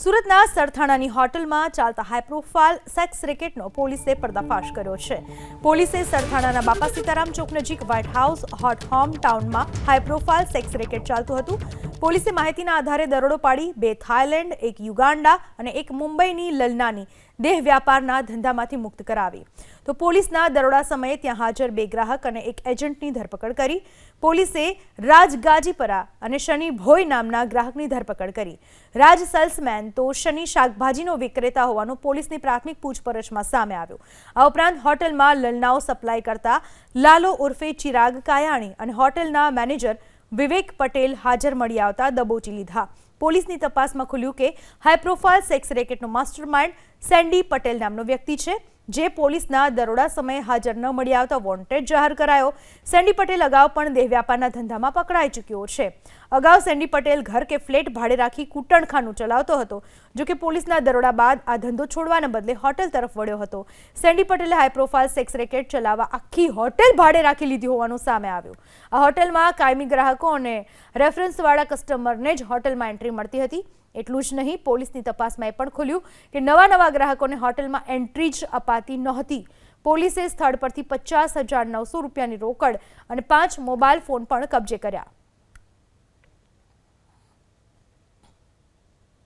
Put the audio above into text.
સુરતના સરથાણાની હોટલમાં ચાલતા હાઈ પ્રોફાઇલ સેક્સ રેકેટનો પોલીસે પર્દાફાશ કર્યો છે. પોલીસે સરથાણાના બાપા સીતારામ ચોક નજીક વ્હાઇટ હાઉસ હોટ હોમ ટાઉનમાં હાઈ પ્રોફાઇલ સેક્સ રેકેટ ચાલતું હતું. પોલીસે માહિતીના આધારે દરોડો પાડી બે થાઇલેન્ડ, એક યુગાન્ડા અને એક મુંબઈની લલનાની દેહ વ્યાપારના ધંધામાંથી મુક્ત કરાવી. તો પોલીસના દરોડા સમયે ત્યાં હાજર બે ગ્રાહક અને એક એજન્ટની ધરપકડ કરી. પોલીસે રાજ ગાજીપરા અને શનિ ભોઈ નામના ગ્રાહકની ધરપકડ કરી. રાજ સેલ્સમેન તો શનિ શાકભાજીનો વિક્રેતા હોવાનું પોલીસની પ્રાથમિક પૂછપરછમાં સામે આવ્યું. આ ઉપરાંત હોટલમાં લલનાઓ સપ્લાય કરતા લાલો ઉર્ફે ચિરાગ કાયાણી અને હોટલના મેનેજર વિવેક પટેલ હાજર મળી આવતા દબોચી લીધા. પોલીસની તપાસમાં ખુલ્યું કે હાઈ પ્રોફાઇલ સેક્સ રેકેટનો માસ્ટર માઇન્ડ સેન્ડી પટેલ નામનો વ્યક્તિ છે. જે પોલીસના દરોડા સમયે હાજર ન મળી આવતા વોન્ટેડ જાહેર કરાયો. સેન્ડી પટેલ અગાઉ પણ દેહ વ્યાપારના ધંધામાં પકડાઈ ચૂક્યો છે. અગાઉ સેન્ડી પટેલ ઘર કે ફ્લેટ ભાડે રાખી કૂટણખાનું ચલાવતો હતો, જો કે પોલીસના દરોડા બાદ આ ધંધો છોડવાને બદલે હોટેલ તરફ વળ્યો હતો. સેન્ડી પટેલે હાઈ પ્રોફાઇલ સેક્સ રેકેટ ચલાવવા આખી હોટેલ ભાડે રાખી લીધી હોવાનું સામે આવ્યું. આ હોટેલમાં કાયમી ગ્રાહકો અને રેફરન્સવાળા કસ્ટમરને જ હોટેલમાં એન્ટ્રી મળતી હતી. એટલું જ નહીં, પોલીસની તપાસમાં એ પણ ખુલ્યું કે નવા નવા ગ્રાહકોને હોટલમાં એન્ટ્રી જ અપાતી નહોતી. પોલીસે સ્થળ પરથી પચાસ હજાર નવસો રૂપિયાની રોકડ અને પાંચ મોબાઈલ ફોન પણ કબજે કર્યા.